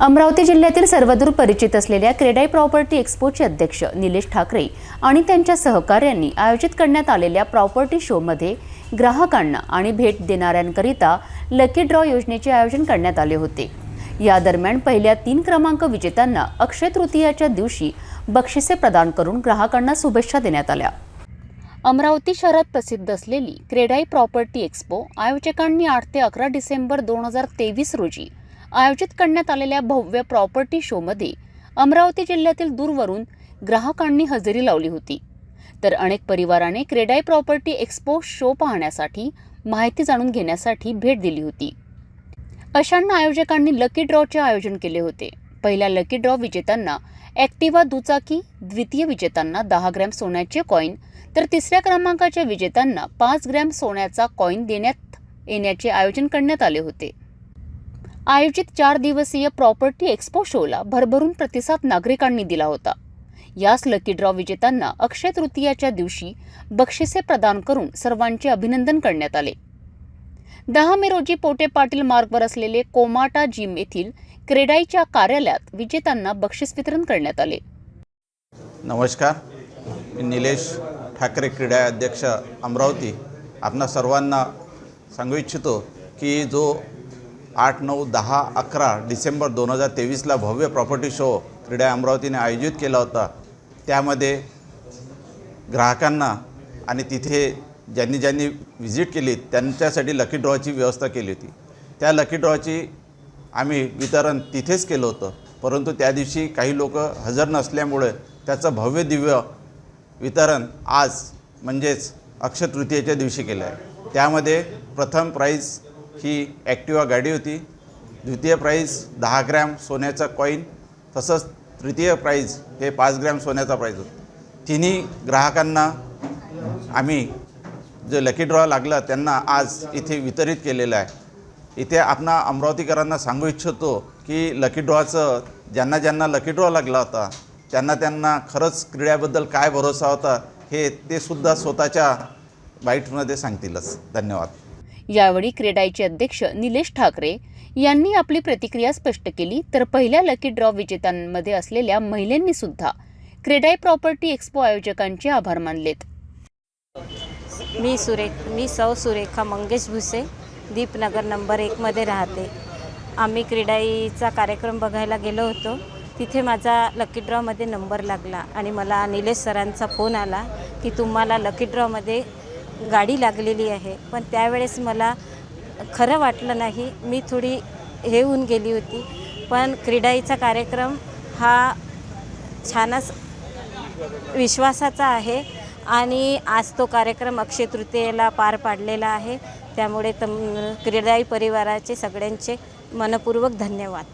अमरावती जिल्ह्यातील सर्वदूर परिचित असलेल्या क्रेडाई प्रॉपर्टी एक्सपोचे अध्यक्ष निलेश ठाकरे आणि त्यांच्या सहकार्यांनी आयोजित करण्यात आलेल्या प्रॉपर्टी शोमध्ये ग्राहकांना आणि भेट देणाऱ्यांकरिता लकी ड्रॉ योजनेचे आयोजन करण्यात आले होते. या दरम्यान पहिल्या तीन क्रमांक विजेत्यांना अक्षय तृतीयाच्या दिवशी बक्षिसे प्रदान करून ग्राहकांना शुभेच्छा देण्यात आल्या. अमरावती शहरात प्रसिद्ध असलेली क्रेडाई प्रॉपर्टी एक्स्पो आयोजकांनी आठ ते अकरा डिसेंबर दोन हजार तेवीस रोजी आयोजित करण्यात आलेल्या भव्य प्रॉपर्टी शोमध्ये अमरावती जिल्ह्यातील दूरवरून ग्राहकांनी हजेरी लावली होती. तर अनेक परिवाराने क्रेडाई प्रॉपर्टी एक्स्पो शो पाहण्यासाठी माहिती जाणून घेण्यासाठी भेट दिली होती. अशांना आयोजकांनी लकी ड्रॉचे आयोजन केले होते. पहिल्या लकी ड्रॉ विजेत्यांना ॲक्टिवा दुचाकी द्वितीय विजेत्यांना दहा ग्रॅम सोन्याचे कॉईन तर तिसऱ्या क्रमांकाच्या विजेत्यांना पाच ग्रॅम सोन्याचा कॉईन देण्यात येण्याचे आयोजन करण्यात आले होते. आयोजित चार दिवसीय प्रॉपर्टी एक्स्पो शोला भरभरून प्रतिसाद नागरिकांनी दिला होता. याच लकी ड्रॉ विजेत्यांना अक्षय तृतीयाच्या दिवशी बक्षिसे प्रदान करून सर्वांचे अभिनंदन करण्यात आले. दहा मे रोजी पोटे पाटील मार्गवर असलेले कोमाटा जिम येथील क्रेडाईच्या कार्यालयात विजेत्यांना बक्षीस वितरण करण्यात आले. नमस्कार. मी निलेश ठाकरे क्रीडा अध्यक्ष अमरावती. आपणा सर्वांना सांगू इच्छितो की जो आठ नऊ दहा अकरा डिसेंबर दोन हजार तेवीसला भव्य प्रॉपर्टी शो क्रीडा अमरावतीने आयोजित केला होता. त्यामध्ये ग्राहकांना आणि तिथे ज्यांनी ज्यांनी व्हिजिट केली त्यांच्यासाठी लकी ड्रॉची व्यवस्था केली होती. त्या लकी ड्रॉची आम्ही वितरण तिथेच केलं होतं. परंतु त्या दिवशी काही लोक हजर नसल्यामुळे त्याचं भव्य दिव्य वितरण आज म्हणजेच अक्षतृतीयेच्या दिवशी केलं आहे त्यामध्ये प्रथम प्राईज ही ॲक्टिवा गाडी होती. द्वितीय प्राईज दहा ग्रॅम सोन्याचा कॉईन तसंच तृतीय प्राईज हे पाच ग्रॅम सोन्याचा प्राईज होता. तिन्ही ग्राहकांना आम्ही जो लकी ड्रॉ लागला त्यांना आज इथे वितरित केलेलं आहे. इथे आपणा अमरावतीकरांना सांगू इच्छितो की लकी ड्रॉचं ज्यांना ज्यांना लकी ड्रॉ लागला होता त्यांना त्यांना खरंच क्रीड्याबद्दल काय भरोसा होता हे ते सुद्धा स्वतःच्या बाईटमध्ये सांगतीलच. धन्यवाद. यावेळी क्रेडाईचे अध्यक्ष निलेश ठाकरे यांनी आपली प्रतिक्रिया स्पष्ट केली. तर पहिल्या लकी ड्रॉ विजेत्यांमध्ये असलेल्या महिलांनी सुद्धा क्रेडाई प्रॉपर्टी एक्स्पो आयोजकांचे आभार मानलेत. मी सुरेख मी सौ सुरेखा मंगेश भुसे दीपनगर नंबर एकमध्ये राहते. आम्ही क्रीडाईचा कार्यक्रम बघायला गेलो होतो. तिथे माझा लकी ड्रॉमध्ये नंबर लागला आणि मला निलेश सरांचा फोन आला की तुम्हाला लकी ड्रॉमध्ये गाडी लागलेली आहे. पण त्यावेळेस मला खरं वाटलं नाही. मी थोडी हे होऊन गेली होती. पण क्रीडाईचा कार्यक्रम हा छानच विश्वासाचा आहे आणि आज तो कार्यक्रम अक्षय तृतीयेला पार पाडलेला आहे. त्यामुळे तम क्रीडाई परिवाराचे सगळ्यांचे मनपूर्वक धन्यवाद.